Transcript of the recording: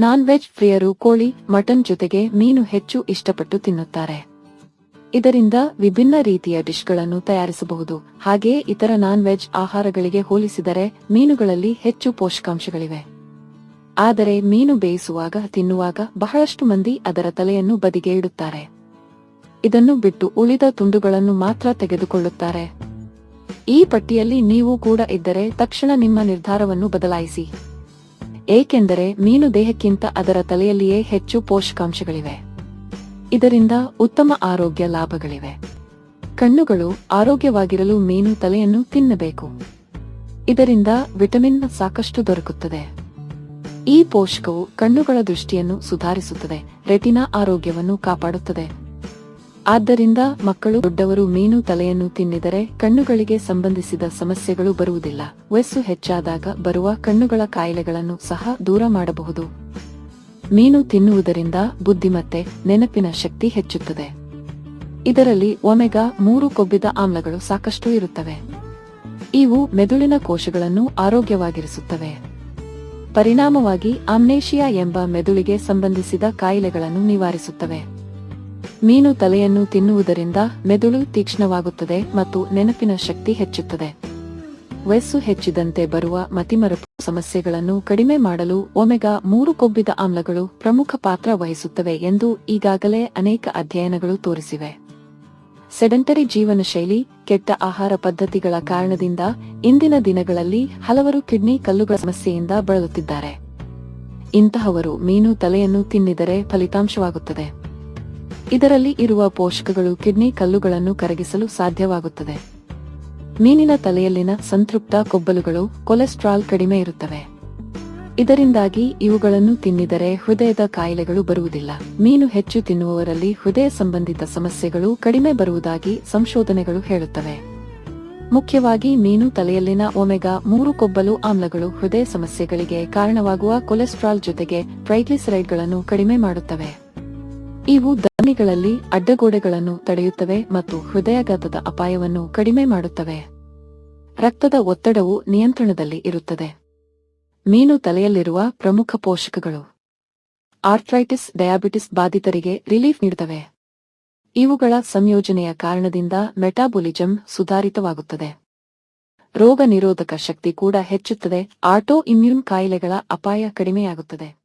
Non veg ಪ್ರಿಯರು ಕೋಳಿ, mutton ಜೊತೆಗೆ ಮೀನು ಹೆಚ್ಚು ಇಷ್ಟಪಟ್ಟು ತಿನ್ನುತ್ತಾರೆ. ಇದರಿಂದ ವಿಭಿನ್ನ ರೀತಿಯ ಡಿಶ್ಗಳನ್ನು ತಯಾರಿಸಬಹುದು. ಹಾಗೆಯೇ ಇತರ ನಾನ್ ವೆಜ್ ಆಹಾರಗಳಿಗೆ ಹೋಲಿಸಿದರೆ ಮೀನುಗಳಲ್ಲಿ ಹೆಚ್ಚು ಪೋಷಕಾಂಶಗಳಿವೆ. ಆದರೆ ಮೀನು ಬೇಯಿಸುವಾಗ, ತಿನ್ನುವಾಗ ಬಹಳಷ್ಟು ಮಂದಿ ಅದರ ತಲೆಯನ್ನು ಬದಿಗೆ ಇಡುತ್ತಾರೆ. ಇದನ್ನು ಬಿಟ್ಟು ಉಳಿದ ತುಂಡುಗಳನ್ನು ಮಾತ್ರ ತೆಗೆದುಕೊಳ್ಳುತ್ತಾರೆ. ಈ ಪಟ್ಟಿಯಲ್ಲಿ ನೀವು ಕೂಡ ಇದ್ದರೆ ತಕ್ಷಣ ನಿಮ್ಮ ನಿರ್ಧಾರವನ್ನು ಬದಲಾಯಿಸಿ. ಏಕೆಂದರೆ ಮೀನು ದೇಹಕ್ಕಿಂತ ಅದರ ತಲೆಯಲ್ಲಿಯೇ ಹೆಚ್ಚು ಪೋಷಕಾಂಶಗಳಿವೆ. ಇದರಿಂದ ಉತ್ತಮ ಆರೋಗ್ಯ ಲಾಭಗಳಿವೆ. ಕಣ್ಣುಗಳು ಆರೋಗ್ಯವಾಗಿರಲು ಮೀನು ತಲೆಯನ್ನು ತಿನ್ನಬೇಕು. ಇದರಿಂದ ವಿಟಮಿನ್ ಸಾಕಷ್ಟು ದೊರಕುತ್ತದೆ. ಈ ಪೋಷಕವು ಕಣ್ಣುಗಳ ದೃಷ್ಟಿಯನ್ನು ಸುಧಾರಿಸುತ್ತದೆ, ರೆಟಿನಾ ಆರೋಗ್ಯವನ್ನು ಕಾಪಾಡುತ್ತದೆ. ಆದ್ದರಿಂದ ಮಕ್ಕಳು ದೊಡ್ಡವರು ಮೀನು ತಲೆಯನ್ನು ತಿನ್ನಿದರೆ ಕಣ್ಣುಗಳಿಗೆ ಸಂಬಂಧಿಸಿದ ಸಮಸ್ಯೆಗಳು ಬರುವುದಿಲ್ಲ. ವಯಸ್ಸು ಹೆಚ್ಚಾದಾಗ ಬರುವ ಕಣ್ಣುಗಳ ಕಾಯಿಲೆಗಳನ್ನು ಸಹ ದೂರ ಮಾಡಬಹುದು. ಮೀನು ತಿನ್ನುವುದರಿಂದ ಬುದ್ಧಿಮತ್ತೆ, ನೆನಪಿನ ಶಕ್ತಿ ಹೆಚ್ಚುತ್ತದೆ. ಇದರಲ್ಲಿ ಒಮೆಗಾ ಮೂರು ಕೊಬ್ಬಿದ ಆಮ್ಲಗಳು ಸಾಕಷ್ಟು ಇರುತ್ತವೆ. ಇವು ಮೆದುಳಿನ ಕೋಶಗಳನ್ನು ಆರೋಗ್ಯವಾಗಿರಿಸುತ್ತವೆ. ಪರಿಣಾಮವಾಗಿ ಆಮ್ನೇಷಿಯಾ ಎಂಬ ಮೆದುಳಿಗೆ ಸಂಬಂಧಿಸಿದ ಕಾಯಿಲೆಗಳನ್ನು ನಿವಾರಿಸುತ್ತವೆ. ಮೀನು ತಲೆಯನ್ನು ತಿನ್ನುವುದರಿಂದ ಮೆದುಳು ತೀಕ್ಷ್ಣವಾಗುತ್ತದೆ ಮತ್ತು ನೆನಪಿನ ಶಕ್ತಿ ಹೆಚ್ಚುತ್ತದೆ. ವಯಸ್ಸು ಹೆಚ್ಚಿದಂತೆ ಬರುವ ಮತಿಮರಪು ಸಮಸ್ಯೆಗಳನ್ನು ಕಡಿಮೆ ಮಾಡಲು ಒಮೆಗಾ ಮೂರು ಕೊಬ್ಬಿದ ಆಮ್ಲಗಳು ಪ್ರಮುಖ ಪಾತ್ರ ವಹಿಸುತ್ತವೆ ಎಂದು ಈಗಾಗಲೇ ಅನೇಕ ಅಧ್ಯಯನಗಳು ತೋರಿಸಿವೆ. ಸೆಡೆಂಟರಿ ಜೀವನ ಶೈಲಿ ಕೆಟ್ಟ ಆಹಾರ ಪದ್ಧತಿಗಳ ಕಾರಣದಿಂದ ಇಂದಿನ ದಿನಗಳಲ್ಲಿ ಹಲವರು ಕಿಡ್ನಿ ಕಲ್ಲುಗಳ ಸಮಸ್ಯೆಯಿಂದ ಬಳಲುತ್ತಿದ್ದಾರೆ. ಇಂತಹವರು ಮೀನು ತಲೆಯನ್ನು ತಿನ್ನಿದರೆ ಫಲಿತಾಂಶವಾಗುತ್ತದೆ. ಇದರಲ್ಲಿ ಇರುವ ಪೋಷಕಗಳು ಕಿಡ್ನಿ ಕಲ್ಲುಗಳನ್ನು ಕರಗಿಸಲು ಸಾಧ್ಯವಾಗುತ್ತದೆ. ಮೀನಿನ ತಲೆಯಲ್ಲಿನ ಸಂತೃಪ್ತ ಕೊಬ್ಬಲುಗಳು ಕೊಲೆಸ್ಟ್ರಾಲ್ ಕಡಿಮೆ ಇರುತ್ತವೆ. ಇದರಿಂದಾಗಿ ಇವುಗಳನ್ನು ತಿನ್ನಿದರೆ ಹೃದಯದ ಕಾಯಿಲೆಗಳು ಬರುವುದಿಲ್ಲ. ಮೀನು ಹೆಚ್ಚು ತಿನ್ನುವವರಲ್ಲಿ ಹೃದಯ ಸಂಬಂಧಿತ ಸಮಸ್ಯೆಗಳು ಕಡಿಮೆ ಬರುವುದಾಗಿ ಸಂಶೋಧನೆಗಳು ಹೇಳುತ್ತವೆ. ಮುಖ್ಯವಾಗಿ ಮೀನು ತಲೆಯಲ್ಲಿನ ಒಮೆಗಾ ಮೂರು ಕೊಬ್ಬಲು ಆಮ್ಲಗಳು ಹೃದಯ ಸಮಸ್ಯೆಗಳಿಗೆ ಕಾರಣವಾಗುವ ಕೊಲೆಸ್ಟ್ರಾಲ್ ಜೊತೆಗೆ ಟ್ರೈಗ್ಲಿಸರೈಡ್ಗಳನ್ನು ಕಡಿಮೆ ಮಾಡುತ್ತವೆ. ಇವು ಧಮನಿಗಳಲ್ಲಿ ಅಡ್ಡಗೋಡೆಗಳನ್ನು ತಡೆಯುತ್ತವೆ ಮತ್ತು ಹೃದಯಾಘಾತದ ಅಪಾಯವನ್ನು ಕಡಿಮೆ ಮಾಡುತ್ತವೆ. ರಕ್ತದ ಒತ್ತಡವು ನಿಯಂತ್ರಣದಲ್ಲಿ ಇರುತ್ತದೆ. ಮೀನು ತಲೆಯಲ್ಲಿರುವ ಪ್ರಮುಖ ಪೋಷಕಗಳು. ಆರ್ಥ್ರೈಟಿಸ್, ಡಯಾಬಿಟಿಸ್ ಬಾಧಿತರಿಗೆ ರಿಲೀಫ್ ನೀಡುತ್ತವೆ. ಇವುಗಳ ಸಂಯೋಜನೆಯ ಕಾರಣದಿಂದ ಮೆಟಾಬೊಲಿಜಂ ಸುಧಾರಿತವಾಗುತ್ತದೆ. ರೋಗ ನಿರೋಧಕ ಶಕ್ತಿ ಕೂಡ ಹೆಚ್ಚುತ್ತದೆ. ಆಟೋ ಇಮ್ಯೂನ್ ಕಾಯಿಲೆಗಳ ಅಪಾಯ ಕಡಿಮೆಯಾಗುತ್ತದೆ.